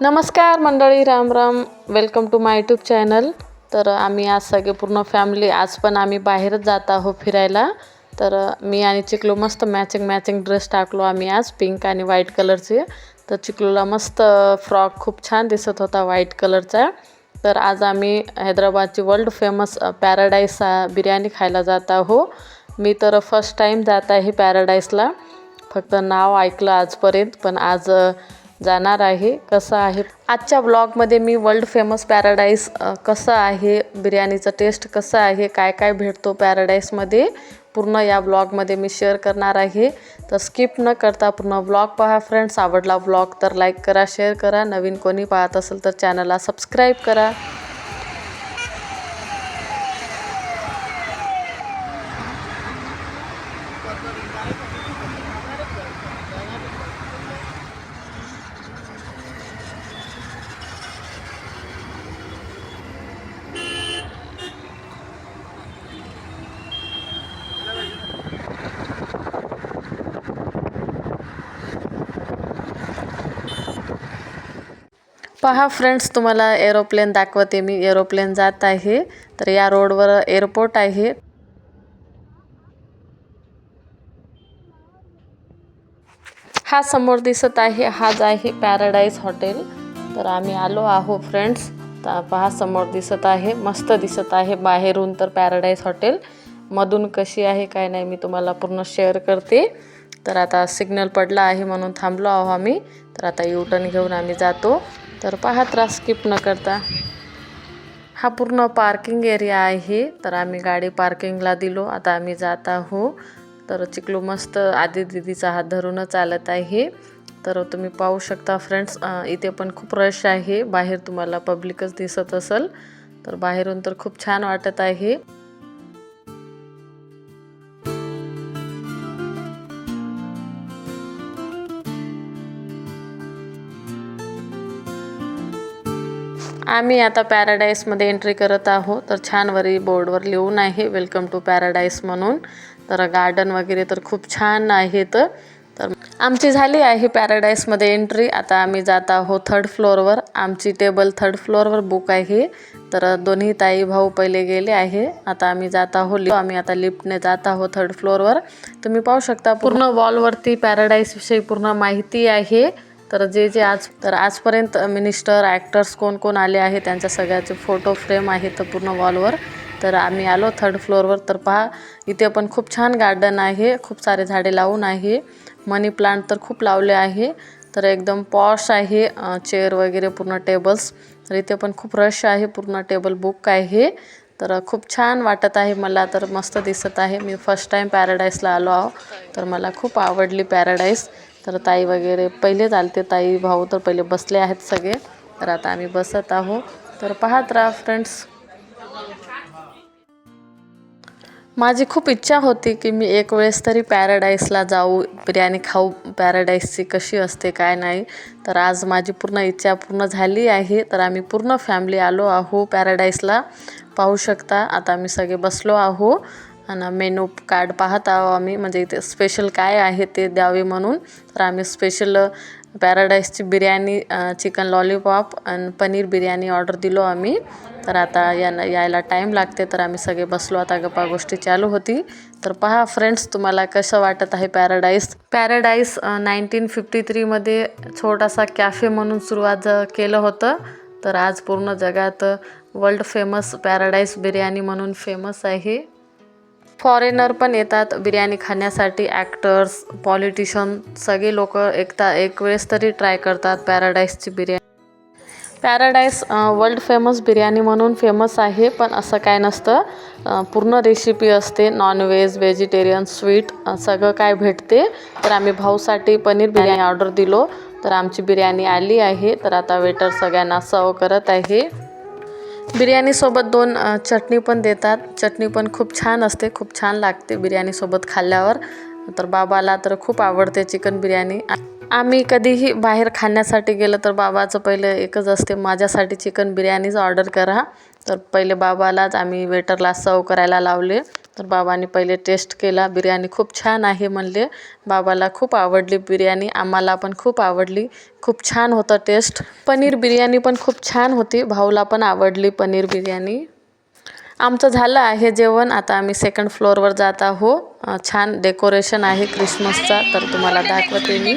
नमस्कार मंडळी Ram Ram. Welcome to my YouTube channel तर आम्ही आज सगळे पूर्ण फॅमिली आज पण आम्ही बाहेरच जात आहोत फिरायला. तर मी आणि चिकलू मस्त मॅचिंग मॅचिंग ड्रेस टाकलो आम्ही आज पिंक आणि व्हाईट कलरचे तर चिकलूला मस्त फ्रॉक खूप छान दिसत होता व्हाईट कलरचा तर आज आम्ही हैदराबादची वर्ल्ड फेमस पॅराडाईस बिर्याणी खायला जात आहो मी तर फर्स्ट टाईम जात आहे पॅराडाईसला फक्त नाव ऐकलं आजपर्यंत पण आज जाणार आहे कसं आहे? आजच्या ब्लॉगमध्ये मी वर्ल्ड फेमस पॅराडाईस कसं आहे? बिर्याणीचं टेस्ट कसं आहे? काय काय भेटतो पॅराडाईसमध्ये पूर्ण या ब्लॉगमध्ये मी शेअर करणार आहे. तर स्किप न करता पूर्ण ब्लॉग पहा फ्रेंड्स आवडला ब्लॉग तर लाईक करा शेअर करा. नवीन कोणी पाहत असेल तर चॅनलला सबस्क्राईब करा. पहा फ्रेंड्स तुम्हाला एरोप्लेन दाखवते. मी एरोप्लेन जात आहे. तर या रोडवर एअरपोर्ट आहे. हा समोर दिसत आहे. हाच आहे पॅराडाईज हॉटेल. तर आम्ही आलो आहो फ्रेंड्स. तर पहा समोर दिसत आहे. मस्त दिसत आहे. बाहेरून तर पॅराडाईज हॉटेल. मधून कशी आहे काय नाही मी तुम्हाला पूर्ण शेअर करते. तर आता सिग्नल पडला आहे म्हणून थांबलो आहो आम्ही. तर आता यू टर्न घेऊन आम्ही जातो. तर पहा त्रास स्किप न करता. हा पूर्ण पार्किंग एरिया आहे. तर आम्ही गाडी पार्किंगला दिलो. आता आम्ही जात आहो तर चिकलू मस्त आधी दिदीचा हात धरूनच चालत आहे. तर तुम्ही पाहू शकता फ्रेंड्स इथे पण खूप रश आहे. बाहेर तुम्हाला पब्लिकच दिसत असेल. तर बाहेरून तर खूप छान वाटत आहे. आम्ही आता पॅराडाईसमध्ये एंट्री करत आहोत. तर छान वरी बोर्डवर लिहून आहे वेलकम टू पॅराडाईस म्हणून. तर गार्डन वगैरे तर खूप छान आहेत तर आमची झाली आहे पॅराडाईसमध्ये एंट्री. आता आम्ही जात आहोत थर्ड फ्लोअरवर आमची टेबल थर्ड फ्लोअरवर बुक आहे. तर दोन्ही ताई भाऊ पहिले गेले आहे. आता आम्ही जात आहोत लिफ्ट आम्ही आता लिफ्टने जात आहोत थर्ड फ्लोअरवर तुम्ही पाहू शकता पूर्ण वॉलवरती पॅराडाईसविषयी पूर्ण माहिती आहे. तर जे जे आज तर आजपर्यंत मिनिस्टर ॲक्टर्स कोण कोण आले आहे त्यांच्या सगळ्याचे फोटो फ्रेम आहेत तर पूर्ण वॉलवर तर आम्ही आलो थर्ड फ्लोअरवर तर पहा इथे पण खूप छान गार्डन आहे खूप सारे झाडे लावून आहे. मनी प्लांट तर खूप लावले आहे. तर एकदम पॉश आहे चेअर वगैरे पूर्ण टेबल्स तर इथे पण खूप रश आहे पूर्ण टेबल बुक आहे. तर खूप छान वाटत आहे मला तर मस्त दिसत आहे. मी फर्स्ट टाईम पॅराडाईसला आलो आहो. तर मला खूप आवडली पॅराडाईस तर ताई वगैरे पहिलेच आलते ताई भाऊ तर पहिले बसले आहेत सगळे. तर आता आम्ही बसत आहो तर पाहत राहा फ्रेंड्स माझी खूप इच्छा होती की मी एक वेळेस तरी पॅराडाईसला जाऊ. बिर्याणी खाऊ. पॅराडाईसची कशी असते काय नाही. तर आज माझी पूर्ण इच्छा पूर्ण झाली आहे. तर आम्ही पूर्ण फॅमिली आलो आहो पॅराडाईसला. पाहू शकता आता आम्ही सगळे बसलो आहो आणि मेनू कार्ड पाहत आहो आम्ही. म्हणजे इथे स्पेशल काय आहे ते द्यावे म्हणून. तर आम्ही स्पेशल पॅराडाईसची बिर्याणी चिकन लॉलीपॉप आणि पनीर बिर्याणी ऑर्डर दिलो आम्ही. तर आता या यायला टाईम लागते. तर आम्ही सगळे बसलो. आता गप्पा गोष्टी चालू होती. तर पहा फ्रेंड्स तुम्हाला कसं वाटत आहे पॅराडाईस पॅराडाईस नाईन्टीन फिफ्टी थ्रीमध्ये छोटासा कॅफे म्हणून सुरुवात केलं होतं. तर आज पूर्ण जगात वर्ल्ड फेमस पॅराडाईस बिर्याणी म्हणून फेमस आहे. फॉरेनर पण येतात बिर्याणी खाण्यासाठी ॲक्टर्स पॉलिटिशियन सगळे लोक एकता एक वेळेस तरी ट्राय करतात पॅराडाईसची biryani. Paradise world famous biryani म्हणून फेमस आहे पण असं काय नसतं. पूर्ण रेसिपी असते नॉनव्हेज व्हेजिटेरियन स्वीट सगळं काय भेटते. तर आम्ही भाऊसाठी पनीर बिर्याणी ऑर्डर दिलो. तर आमची बिर्याणी आली आहे. तर आता वेटर सगळ्यांना सर्व करत आहे. बिर्याणीसोबत दोन चटणी पण देतात. चटणी पण खूप छान असते खूप छान लागते बिर्याणीसोबत खाल्ल्यावर. तर बाबाला तर खूप आवडते चिकन बिर्याणी. आम्ही कधीही बाहेर खाण्यासाठी गेलं तर बाबाचं पहिलं एकच असते माझ्यासाठी चिकन बिर्याणीच ऑर्डर करा. तर पहिले बाबालाच आम्ही वेटरला सर्व करायला लावले. तर बाबांनी पहिले टेस्ट केला. बिर्याणी खूप छान आहे म्हणले. बाबाला खूप आवडली बिर्याणी. आम्हाला पण खूप आवडली. खूप छान होतं टेस्ट पनीर बिर्याणी पण खूप छान होती. भाऊला पण आवडली पनीर बिर्याणी. आमचं झालं आहे जेवण. आता आम्ही सेकंड फ्लोअरवर जात आहो. छान डेकोरेशन आहे क्रिसमसचा तर तुम्हाला दाखवते मी.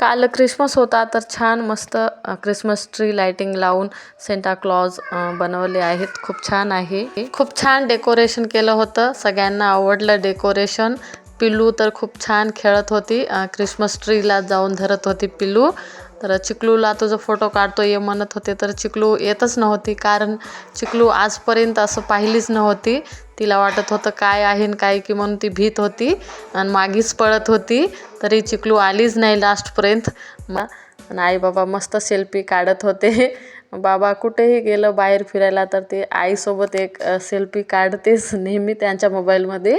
काल क्रिसमस होता तर छान मस्त क्रिसमस ट्री लाइटिंग लावून सेंटा क्लॉज बनवले आहेत. खूप छान आहे. खूप छान डेकोरेशन केलं होतं. सगळ्यांना आवडलं डेकोरेशन. पिल्लू तर खूप छान खेळत होती. क्रिसमस ट्रीला जाऊन धरत होती पिल्लू. तर चिकलूला तुझं फोटो काढतो ये म्हणत होते तर चिकलू येतच नव्हती. कारण चिकलू आजपर्यंत असं पाहिलीच नव्हती. तिला वाटत होतं काय आहे न काय की म्हणून ती भीत होती आणि मागीच पळत होती. तरी चिकलू आलीच नाही लास्टपर्यंत. मग आणि आई बाबा मस्त सेल्फी काढत होते. बाबा कुठेही गेलं बाहेर फिरायला तर ते आईसोबत एक सेल्फी काढतेच नेहमी त्यांच्या मोबाईलमध्ये.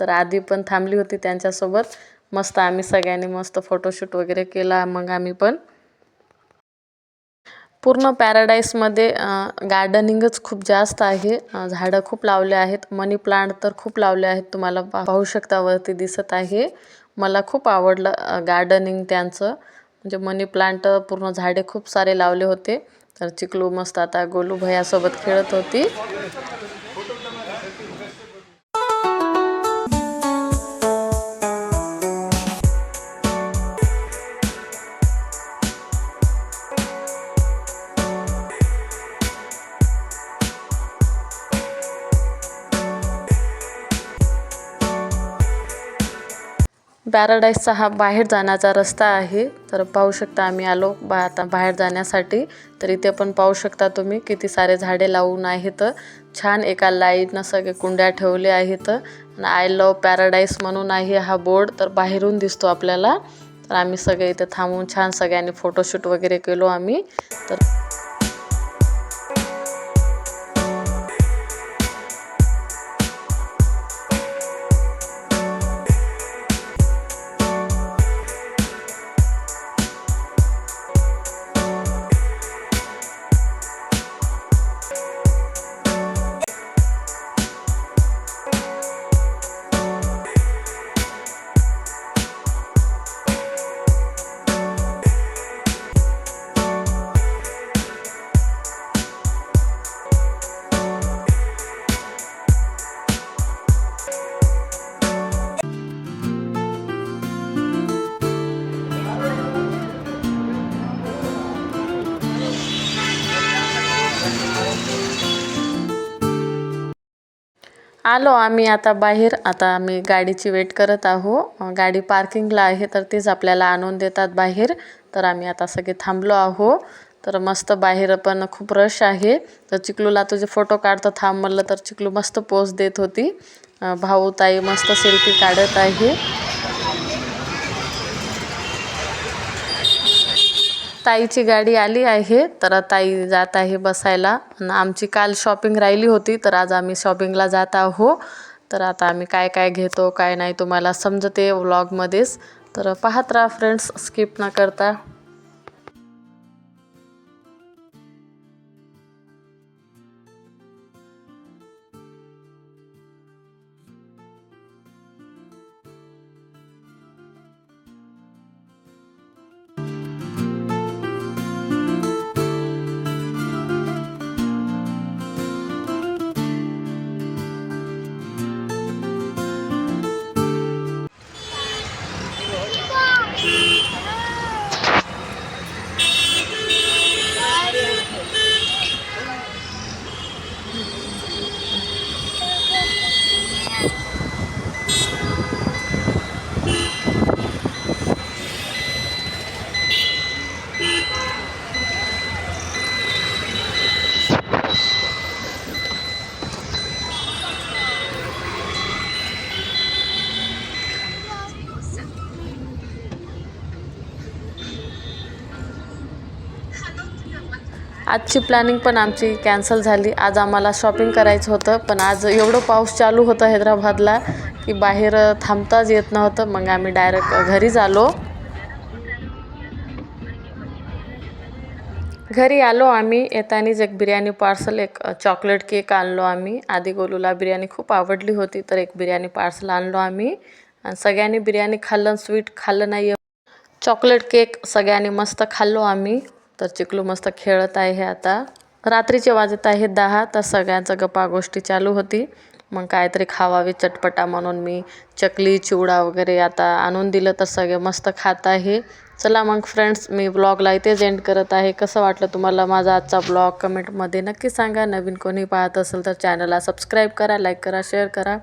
तर आधी पण थांबली होती त्यांच्यासोबत. मस्त आम्ही सगळ्यांनी मस्त फोटोशूट वगैरे केला मग आम्ही पण. पूर्ण पॅराडाईसमध्ये गार्डनिंगच खूप जास्त आहे. झाडं खूप लावले आहेत. मनी प्लांट तर खूप लावले आहेत. तुम्हाला पाहू शकता वरती दिसत आहे. मला खूप आवडलं गार्डनिंग त्यांचं. म्हणजे मनी प्लांट पूर्ण झाडे खूप सारे लावले होते. तर चिकलू मस्त आता गोलू भैयासोबत खेळत होती. पॅराडाईसचा हा बाहेर जाण्याचा रस्ता आहे. तर पाहू शकता आम्ही आलो बा आता बाहेर जाण्यासाठी. तर इथे पण पाहू शकता तुम्ही किती सारे झाडे लावून आहेत. छान एका लाईटनं सगळे कुंड्या ठेवले आहेत. आणि आय लव पॅराडाईस म्हणून आहे हा बोर्ड तर बाहेरून दिसतो आपल्याला. तर आम्ही सगळे इथे थांबून छान सगळ्यांनी फोटोशूट वगैरे केलो आम्ही. तर आलो आम्ही आता बाहेर. आता आम्ही गाडीची वेट करत आहो. गाडी पार्किंगला आहे तर तीच आपल्याला आणून देतात बाहेर. तर आम्ही आता सगळे थांबलो आहो. तर मस्त बाहेर पण खूप रश आहे. तर चिकलूला तुझे फोटो काढतो थांब म्हणलं तर चिकलू मस्त पोज देत होती. भाऊ ताई मस्त सेल्फी काढत आहे. ताईची गाडी आली आहे तर ताई जात आहे बसायला. आणि आमची काल शॉपिंग राहिली होती तर आज आम्ही शॉपिंगला जात आहो तर आता आम्ही काय काय घेतो काय नाही तुम्हाला समजते व्लॉगमध्येच तर पाहत राहा फ्रेंड्स स्किप न करता. आजची प्लॅनिंग पण आमची कॅन्सल झाली. आज आम्हाला शॉपिंग करायचं होतं पण आज एवढं पाऊस चालू होतं हैदराबादला की बाहेर थांबताच येत नव्हतं. मग आम्ही डायरेक्ट घरीच आलो घरी आलो आम्ही. येतानीच एक बिर्याणी पार्सल एक चॉकलेट केक आणलो आम्ही. आधी गोलूला बिर्याणी खूप आवडली होती तर एक बिर्याणी पार्सल आणलो आम्ही. आणि सगळ्यांनी बिर्याणी खाल्लं स्वीट खाल्लं नाही चॉकलेट केक सगळ्यांनी मस्त खाल्लो आम्ही. तर चिकलू मस्त खेळत आहे आता. रात्रीचे वाजत आहे दहा तर सगळ्यांचं गप्पा गोष्टी चालू होती. मग काहीतरी खावावे चटपटा म्हणून मी चकली चिवडा वगैरे आता आणून दिलं तर सगळे मस्त खात आहे. चला मग फ्रेंड्स मी ब्लॉगला इथेच एंड करत आहे. कसं वाटलं तुम्हाला माझा आजचा ब्लॉग कमेंटमध्ये नक्की सांगा. नवीन कोणी पाहत असेल तर चॅनलला सबस्क्राईब करा लाईक करा शेअर करा.